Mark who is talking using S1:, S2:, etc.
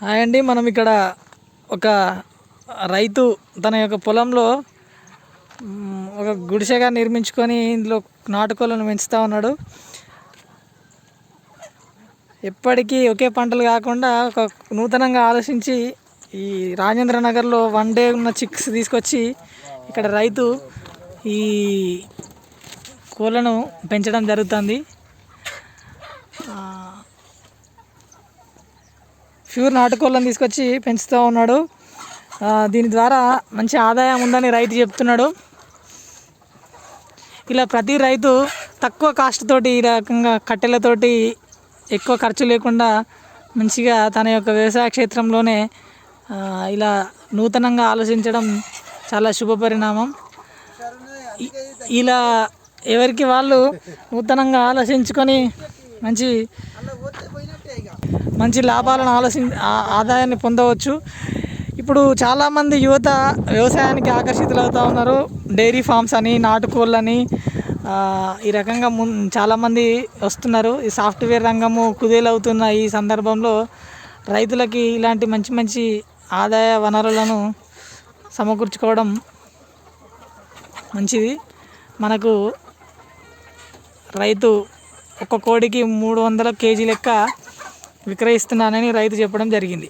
S1: Hi అండి మనం ఇక్కడ ఒక రైతు తన యొక్క పొలంలో ఒక గుడిసెగా నిర్మించుకొని ఇందులో నాటుకోళ్ళను పెంచుతూ ఉన్నాడు. ఎప్పటికీ ఒకే పంటలు కాకుండా ఒక నూతనంగా ఆలోచించి ఈ రాజేంద్ర నగర్లో వన్ డే ఉన్న చిక్స్ తీసుకొచ్చి ఇక్కడ రైతు ఈ కోళ్ళను పెంచడం జరుగుతుంది. ప్యూర్ నాటుకోళ్ళని తీసుకొచ్చి పెంచుతూ ఉన్నాడు. దీని ద్వారా మంచి ఆదాయం ఉందని రైతు చెప్తున్నాడు. ఇలా ప్రతి రైతు తక్కువ కాస్ట్ తోటి ఈ రకంగా కట్టెలతోటి ఎక్కువ ఖర్చు లేకుండా మంచిగా తన యొక్క వ్యవసాయ క్షేత్రంలోనే ఇలా నూతనంగా ఆలోచించడం చాలా శుభ పరిణామం. ఇలా ఎవరికి వాళ్ళు నూతనంగా ఆలోచించుకొని మంచి మంచి లాభాలను ఆలోచి ఆదాయాన్ని పొందవచ్చు. ఇప్పుడు చాలామంది యువత వ్యవసాయానికి ఆకర్షితులు అవుతూ ఉన్నారు. డైరీ ఫార్మ్స్ అని నాటుకోళ్ళని ఈ రకంగా మున్ చాలామంది వస్తున్నారు. ఈ సాఫ్ట్వేర్ రంగము కుదేలవుతున్న ఈ సందర్భంలో రైతులకి ఇలాంటి మంచి మంచి ఆదాయ వనరులను సమకూర్చుకోవడం మంచిది. మనకు రైతు ఒక కోడికి మూడు వందల కేజీ లెక్క విక్రయిస్తున్నానని రైతు చెప్పడం జరిగింది.